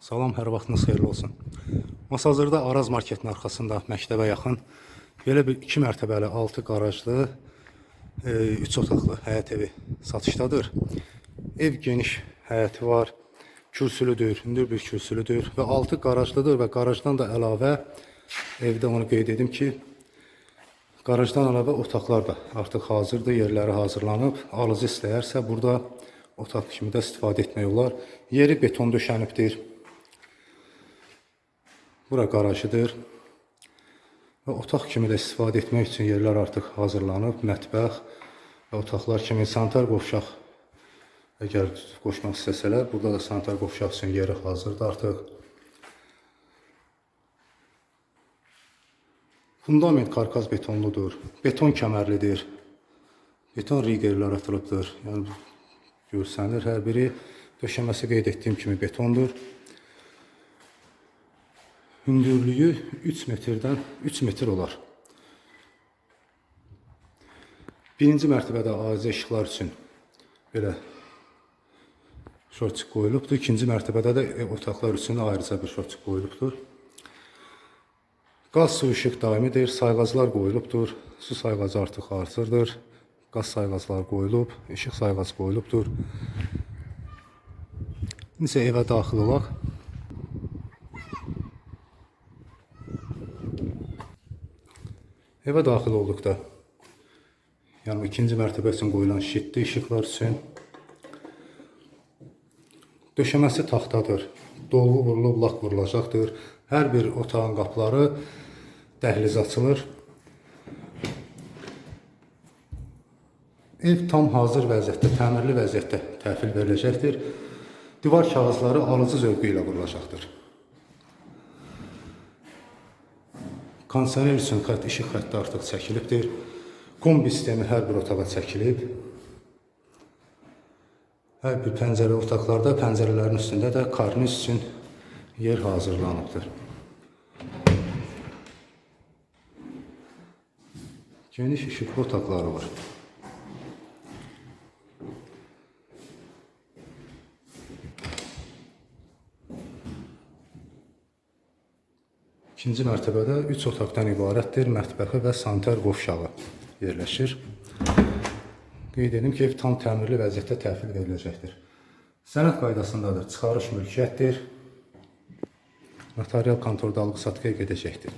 Salam, hər vaxtınız xeyirli olsun. Masazırda Araz marketin arxasında məktəbə yaxın belə bir 2 mərtəbəli 6 qarajlı 3 otaqlı həyət evi satışdadır. Ev geniş həyəti var, kürsülüdür, hündür bir kürsülüdür və 6 qarajlıdır və qarajdan da əlavə evdə onu qeyd edim ki, Qarajdan əlavə otaqlar da artıq hazırdır, yerləri hazırlanıb. Alıcı istəyərsə burada otaq kimi də istifadə etmək olar. Yeri beton döşənibdir. Bura qarajıdır. Və otaq kimi də istifadə etmək üçün yerlər artıq hazırlanıb. Mətbəx və otaqlar kimi sanitar qovşaq əgər qoşmaq istəsələr, burada da sanitar qovşaq üçün yeri hazırdır artıq. Fundament karkaz betonludur. Beton kəmərlidir. Beton rigerlər atılıbdır. Yəni görsənir hər biri döşəməsi qeyd etdiyim kimi betondur. Hündürlüyü 3 metrdən 3 metr olar. Birinci mərtəbədə ayrıca işıqlar üçün belə şortik qoyulubdur. İkinci mərtəbədə də e, otaqlar üçün ayrıca bir şortik qoyulubdur. Qaz su işıq daimidir, sayğaclar qoyulubdur. Su sayğacı artıq hazırdır. Qaz sayğaclar qoyulub, işıq sayğacı qoyulubdur. Necə evə daxil olaq? Evə daxil olduqda yəni ikinci mərtəbə üçün qoyulan şitli işıqlar üçün döşəməsi taxtadır. Dolgu vurulub, lak vurulacaqdır. Hər bir otağın qapıları dəhliz açılır. Ev tam hazır vəziyyətdə, təmirli vəziyyətdə təhvil veriləcəkdir. Divar kağızları alıcı zövqü ilə vurulacaqdır. Kondisioner üçün xətt, işıq xətti artıq çəkilibdir. Kombi sistemi hər bir otağa çəkilib. Hər bir pəncərə otaqlarda, pəncərələrin üstündə də karniz üçün yer hazırlanıbdır. Geniş işıqlı otaqları var. İkinci mərtəbədə 3 otaqdan ibarətdir. Mətbəxi və sanitar qovşağı yerləşir. Qeyd edim ki, ev tam təmirli vəziyyətdə təhvil veriləcəkdir. Sənəd qaydasındadır. Çıxarış mülkiyyətdir. Notarial kontorda alqı-satqıya gedəcəkdir.